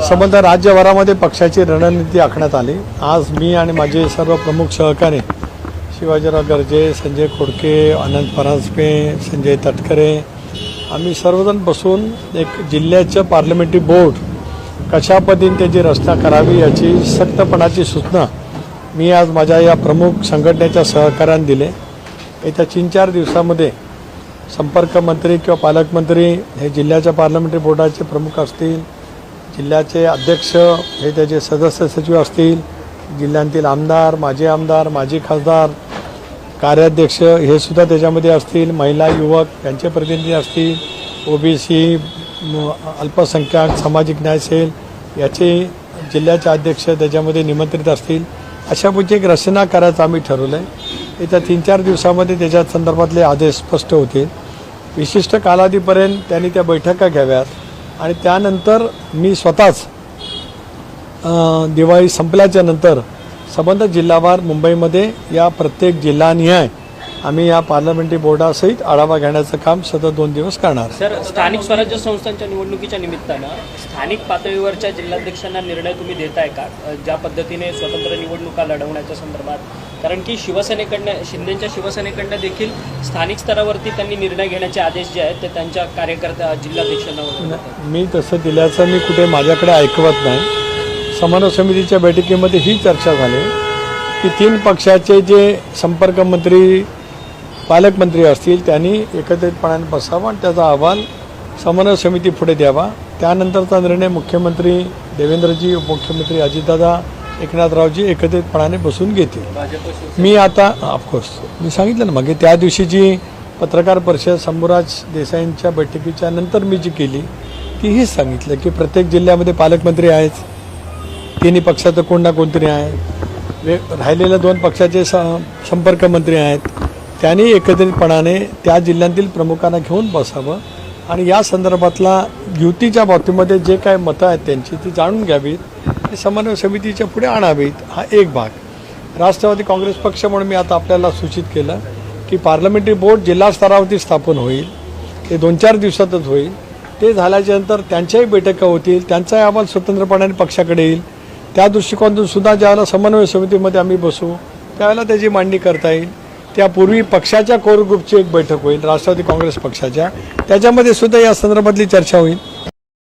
संबंध राज्यभरामध्ये पक्षाची रणनीती आखण्यात आली. आज मी आणि माझे सर्व प्रमुख सहकारी शिवाजीराव गर्जे संजय खोडके अनंत परांजपे संजय तटकरे आम्ही सर्वजण बसून एक जिल्ह्याचं पार्लमेंटरी बोर्ड कशा पद्धतीने त्याची रचना करावी याची सक्तपणाची सूचना मी आज माझ्या या प्रमुख संघटनेच्या सहकार्याने दिले. येत्या तीन चार दिवसामध्ये संपर्क मंत्री किंवा पालकमंत्री हे जिल्ह्याच्या पार्लमेंटरी बोर्डाचे प्रमुख असतील जिल्ह्याचे अध्यक्ष हे त्याचे सदस्य सचिव असतील जिल्ह्यातील आमदार माजी आमदार माजी खासदार कार्याध्यक्ष हे सुद्धा त्याच्यामध्ये असतील. महिला युवक यांचे प्रतिनिधी असतील. ओबीसी अल्पसंख्याक सामाजिक न्याय सेल याचे जिल्ह्याचे अध्यक्ष त्याच्यामध्ये निमंत्रित असतील. अशापैकी एक रचना करायचं आम्ही ठरवलं आहे येत्या तीन चार दिवसामध्ये त्याच्या संदर्भातले आदेश स्पष्ट होतील. विशिष्ट कालावधीपर्यंत त्यांनी त्या बैठका घ्याव्यात. आणि त्यानंतर मी स्वतःच दिवाळी संपल्याच्या नंतर संबंध जिल्हावार मुंबईमध्ये या प्रत्येक जिल्हानिहाय आम्ही या पार्लमेंटरी बोर्डासहित आढावा घेण्याचं काम सतत दोन दिवस करणार. सर स्थानिक स्वराज्य संस्थांच्या निवडणुकीच्या निमित्तानं स्थानिक पातळीवरच्या जिल्हाध्यक्षांना निर्णय तुम्ही देताय का ज्या पद्धतीने स्वतंत्र निवडणुका लढवण्याच्या संदर्भात कारण की शिवसेनेकडनं शिंदेच्या शिवसेनेकडनं देखील स्थानिक स्तरावरती त्यांनी निर्णय घेण्याचे आदेश जे आहेत ते त्यांच्या कार्यकर्त्या जिल्हाध्यक्षांना. मी तसं दिल्याचं मी कुठे माझ्याकडे ऐकवत नाही समन्वय समितीच्या बैठकीमध्ये ही चर्चा झाली की तीन पक्षाचे जे संपर्क मंत्री पालकमंत्री असतील त्यांनी एकत्रितपणाने बसावं आणि त्याचा अहवाल समन्वय समिती पुढे द्यावा. त्यानंतरचा निर्णय मुख्यमंत्री देवेंद्रजी उपमुख्यमंत्री अजितदादा एकनाथरावजी एकत्रितपणाने बसून घेतील. मी आता ऑफकोर्स मी सांगितलं ना मागे त्या दिवशी जी पत्रकार परिषद शंभूराज देसाईंच्या बैठकीच्या नंतर मी जी केली ती हीच सांगितलं की प्रत्येक जिल्ह्यामध्ये पालकमंत्री आहेत. तिन्ही पक्षाचं कोण ना कोणतरी आहे. वे राहिलेल्या दोन पक्षाचे स संपर्क मंत्री आहेत. त्यांनी एकत्रितपणाने त्या जिल्ह्यातील प्रमुखांना घेऊन बसावं आणि या संदर्भातला युतीच्या बाबतीमध्ये जे काय मतं आहेत त्यांची ती जाणून घ्यावीत आणि समन्वय समितीच्या पुढे आणावीत हा एक भाग. राष्ट्रवादी काँग्रेस पक्ष म्हणून मी आता आपल्याला सूचित केलं की पार्लमेंटरी बोर्ड जिल्हा स्तरावरती स्थापन होईल ते दोन चार दिवसातच होईल. ते झाल्याच्यानंतर त्यांच्याही बैठका होतील त्यांचाही अहवाल स्वतंत्रपणाने पक्षाकडे येईल. त्या दृष्टिकोनातून सुद्धा ज्यावेळेला समन्वय समितीमध्ये आम्ही बसू त्यावेळेला त्याची मांडणी करता येईल. त्यापूर्वी पक्षाच्या कोर ग्रुपची एक बैठक होईल राष्ट्रवादी काँग्रेस पक्षाच्या. त्याच्यामध्ये सुद्धा या संदर्भातली चर्चा होईल.